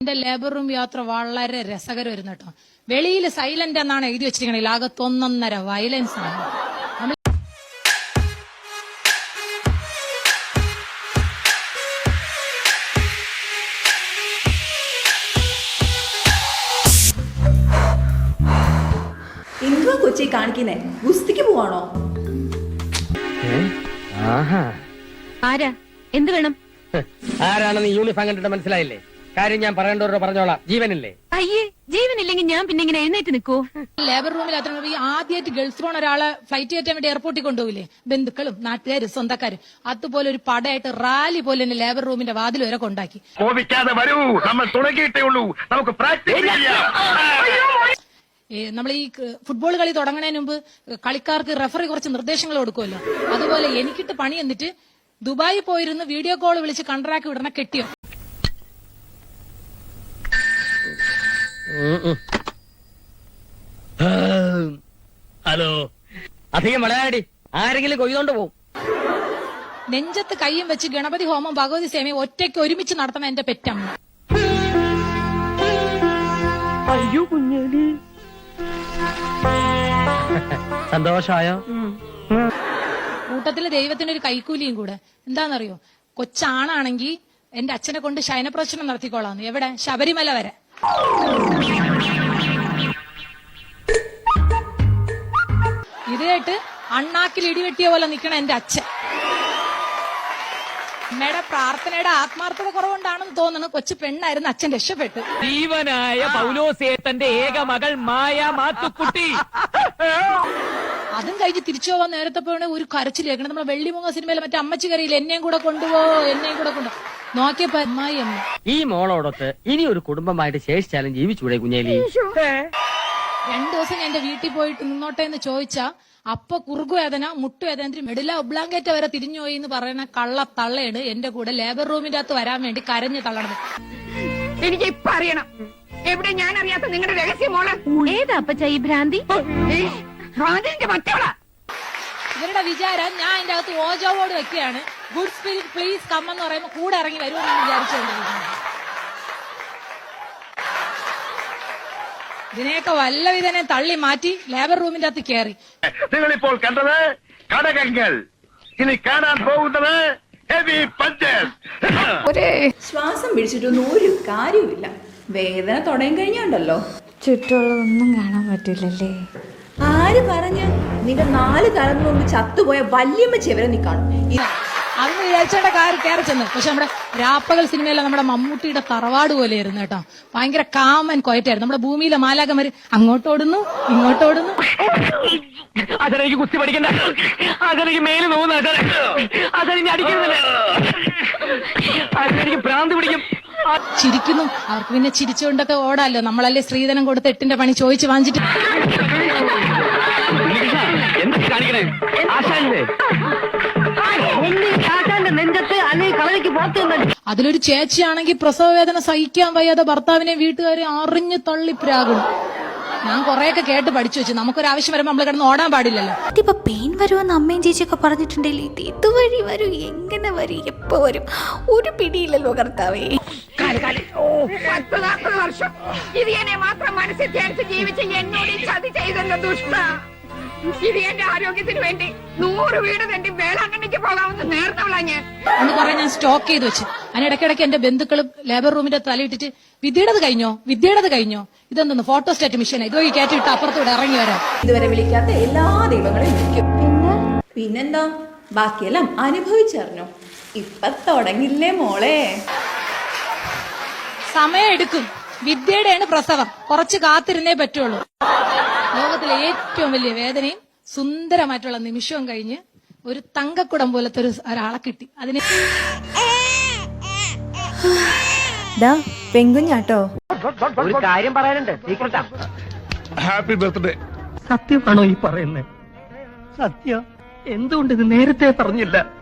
എന്റെ labour room യാത്ര വളരെ രസകരമായിരുന്നു കേട്ടോ. വെളിയിൽ സൈലന്റ് എന്നാണ് എഴുതി വെച്ചിരിക്കണെങ്കിൽ അകത്തൊന്നൊന്നര വയലൻസ് ആണ്. എന്തുവാ കൊച്ചി കാണിക്കുന്നേ? ഗുസ്തിക്ക് പോവാണോ? ആരാ? എന്ത് വേണം? ആരാണെന്ന് യൂണിഫോം കണ്ടിട്ട് മനസ്സിലായില്ലേ? കാര്യം ഞാൻ പറയേണ്ടവരോട് പറഞ്ഞോളാം. ജീവനില്ലേ? അയ്യേ ജീവനില്ലെങ്കിൽ ഞാൻ പിന്നെ ഇങ്ങനെ എഴുന്നേറ്റ് നിൽക്കൂ. ലേബർ റൂമിൽ അത്ര ആദ്യമായിട്ട് ഗൾഫ് പോണ ഒരാളെ ഫ്ലൈറ്റ് കയറ്റാൻ വേണ്ടി എയർപോർട്ടിൽ കൊണ്ടുപോകില്ലേ ബന്ധുക്കളും നാട്ടുകാരും സ്വന്തക്കാരും. അതുപോലെ ഒരു പടയായിട്ട് റാലി പോലെ തന്നെ ലേബർ റൂമിന്റെ വാതിൽ വരെ കൊണ്ടാക്കി. കോപിക്കാതെ വരൂ. നമ്മൾ തുടങ്ങിയിട്ടേ ഉള്ളൂ. നമുക്ക് നമ്മൾ ഈ ഫുട്ബോൾ കളി തുടങ്ങുന്നതിന് മുമ്പ് കളിക്കാർക്ക് റെഫറി കുറച്ച് നിർദ്ദേശങ്ങൾ കൊടുക്കുമല്ലോ. അതുപോലെ എനിക്കിട്ട് പണി എന്നിട്ട് ദുബായി പോയിരുന്ന് വീഡിയോ കോൾ വിളിച്ച് കൺട്രാക്ട് വിടണ കെട്ടിയോ? ഹലോ. അധികം വളരാടി ആരെങ്കിലും കൊയ്തോണ്ട് പോവും. നെഞ്ചത്ത് കൈയും വെച്ച് ഗണപതി ഹോമം ഭഗവതി സേമയും ഒറ്റയ്ക്ക് ഒരുമിച്ച് നടത്തണം എന്റെ പെറ്റമ്മ. അയ്യോ കുഞ്ഞാലി. സന്തോഷായോ? കൂട്ടത്തിൽ ദൈവത്തിനൊരു കൈക്കൂലിയും കൂടെ. എന്താണെന്നറിയോ കൊച്ചാണാണെങ്കിൽ എന്റെ അച്ഛനെ കൊണ്ട് ശയനപ്രദർശനം നടത്തിക്കോളാന്ന്. എവിടെ? ശബരിമല വരെ. ഇത് കേട്ട് അണ്ണാക്കിൽ ഇടിവെട്ടിയ പോലെ നിൽക്കണ എന്റെ അച്ഛൻ. അമ്മയുടെ പ്രാർത്ഥനയുടെ ആത്മാർത്ഥത കുറവുണ്ടാണെന്ന് തോന്നുന്നു കൊച്ചു പെണ്ണായിരുന്നു അച്ഛൻ രക്ഷപ്പെട്ടു ജീവനായ പൗലോസേത്തന്റെ ഏക മകൾ മായ മാത്തുക്കുട്ടി. അതും കഴിഞ്ഞ് തിരിച്ചു പോവാൻ നേരത്തെ പോകണേ ഒരു കരച്ചിൽ കേൾക്കണം. നമ്മളെ വെള്ളിമുങ്ങ സിനിമയിലെ മറ്റേ അമ്മച്ചി കരയിൽ എന്നെയും കൂടെ കൊണ്ടുപോ എന്നെയും കൂടെ കൊണ്ടു നോക്കിയപ്പോ അമ്മായി അമ്മ. ഈ മോളോടൊത്ത് ഇനി ഒരു കുടുംബമായിട്ട് ശേഷിച്ചാലും ജീവിച്ചൂടെ കുഞ്ഞേലി? രണ്ടു ദിവസം ഞാൻ എന്റെ വീട്ടിൽ പോയിട്ട് നിന്നോട്ടെ എന്ന് ചോദിച്ചാ അപ്പൊ കുറുകുവേദന മുട്ടുവേദന മെഡില ഒബ്ലാങ്കേറ്റ വരെ തിരിഞ്ഞു പോയി എന്ന് പറയുന്ന കള്ള തള്ളയാണ് എന്റെ കൂടെ ലേബർ റൂമിന്റെ അകത്ത് വരാൻ വേണ്ടി കരഞ്ഞു തള്ളണത് എനിക്ക് ഇപ്പൊ അറിയണം എവിടെ ഞാൻ അറിയാത്ത നിങ്ങളുടെ രഹസ്യ മോൾ? ഏതാ അപ്പച്ച ഈ ഭ്രാന്തി? മറ്റവളാ ഇവരുടെ വിചാരം ഞാൻ അതിന്റെ അകത്ത് ഓജോവോട് വെക്കുകയാണ്. ഗുഡ് സ്പിരിറ്റ് പ്ലീസ് കം എന്ന് പറയുമ്പോൾ കൂടെ ഇറങ്ങി വരുമെന്ന് വിചാരിച്ചുകൊണ്ടിരിക്കുന്നു ഇതിനെയൊക്കെ വല്ലവിധനെ തള്ളി മാറ്റി ലേബർ റൂമിന്റെ അകത്ത് കയറി നിങ്ങൾ ഇപ്പോൾ കണ്ടത് കടകങ്ങൾ ഇനി കാണാൻ പോകുന്നത് ഹെവി ശ്വാസം പിടിച്ചിട്ടൊന്നും ഒരു കാര്യവുമില്ല. വേദന തുടങ്ങി കഴിഞ്ഞുണ്ടല്ലോ. ചുറ്റുള്ളതൊന്നും കാണാൻ പറ്റില്ലല്ലേ. ആര് പറഞ്ഞ് നിന്റെ നാല് തലം മുമ്പ് ചത്തുപോയ വല്യമ്മ ചെവരെ നീ കാണും? അന്ന് വിചാരിച്ചേണ്ട കാര്യം കയറി ചെന്ന്. പക്ഷെ നമ്മുടെ രാപ്പകൽ സിനിമയിലെ നമ്മുടെ മമ്മൂട്ടിയുടെ തറവാട് പോലെയായിരുന്നു കേട്ടോ. ഭയങ്കര കാമൻ കൊയറ്റായിരുന്നു നമ്മുടെ ഭൂമിയിലെ മാലാകമാര് അങ്ങോട്ടോടുന്നു ഇങ്ങോട്ടോടുന്നു. അതെനിക്ക് കുത്തി പഠിക്കണ്ട. അതെനിക്ക് മേൽ നോവുന്ന അതെനിക്ക് അടിക്കുന്നില്ല അതെനിക്ക് ഭ്രാന്ത് പിടിക്കും. ചിരിക്കുന്നു. അവർക്ക് പിന്നെ ചിരിച്ചുകൊണ്ടൊക്കെ ഓടാല്ലോ. നമ്മളല്ലേ സ്ത്രീധനം കൊടുത്ത് എട്ടിന്റെ പണി ചോദിച്ചു വാങ്ങിച്ചിട്ട് അതിലൊരു ചേച്ചിയാണെങ്കിൽ പ്രസവ വേദന സഹിക്കാൻ വയ്യാതെ ഭർത്താവിനെ വീട്ടുകാരെ അറിഞ്ഞു തള്ളി പ്രാകും ഞാൻ കുറെയൊക്കെ കേട്ട് പഠിച്ചു വെച്ചു. നമുക്കൊരു ആവശ്യം വരുമ്പോ നമ്മൾ കിടന്ന് ഓടാൻ പാടില്ലല്ലോ. ഇതിപ്പോ പെയിൻ വരുമെന്ന് അമ്മയും ചേച്ചിയൊക്കെ പറഞ്ഞിട്ടുണ്ടെങ്കിൽ ഇത് ഇതുവഴി വരും എങ്ങനെ വരും എപ്പോ വരും? ഒരു പിടിയില്ലല്ലോ കർത്താവേ. വർഷം. ഇത് എന്നെ മാത്രം മനസ്സിൽ ധ്യാനിച്ച് ജീവിച്ച് എന്നോട് ചതി ചെയ്തല്ലോ ദുഷ്ട. ഇത് എന്റെ ആരോഗ്യത്തിന് വേണ്ടി നൂറ് വീട് തന്റെ വേളാങ്കണ്ണിക്ക് പോകാമെന്ന് നേർന്നവളാ ഞാൻ. അന്ന് കുറെ ഞാൻ സ്റ്റോക്ക് ചെയ്ത് വെച്ചു. അതിനിടയ്ക്കിടയ്ക്ക് എന്റെ ബന്ധുക്കളും ലേബർ റൂമിന്റെ തലയിട്ടിട്ട് വിദ്യയുടേത് കഴിഞ്ഞോ? വിദ്യയുടേത് കഴിഞ്ഞോ? ഇതൊന്നും ഫോട്ടോ സ്റ്റേറ്റ് മിഷൻ ഇതുവഴി കയറ്റിയിട്ട് അപ്പുറത്തൂടെ ഇറങ്ങി വരാം. ഇതുവരെ വിളിക്കാത്ത എല്ലാ ദൈവങ്ങളെയും വിളിക്കും. പിന്നെന്താ? ബാക്കിയെല്ലാം അനുഭവിച്ചറിഞ്ഞോ. ഇപ്പൊ തുടങ്ങില്ലേ മോളെ? സമയം എടുക്കും. വിദ്യയുടെയാണ് പ്രസവം. കുറച്ച് കാത്തിരുന്നേ പറ്റുള്ളൂ. ലോകത്തിലെ ഏറ്റവും വലിയ വേദനയും സുന്ദരമായിട്ടുള്ള നിമിഷവും കഴിഞ്ഞ് ഒരു തങ്കക്കുടം പോലത്തെ ഒരു ഒരാളെ കിട്ടി. അതിനെ പെങ്കുഞ്ഞാട്ടോ. ഒരു കാര്യം പറയാനുണ്ട്. സീക്രട്ടാ. ഹാപ്പി ബർത്ത്ഡേ സത്യമാണോ ഈ പറയുന്നത് സത്യം. എന്തുകൊണ്ട് ഇത് നേരത്തെ പറഞ്ഞില്ല?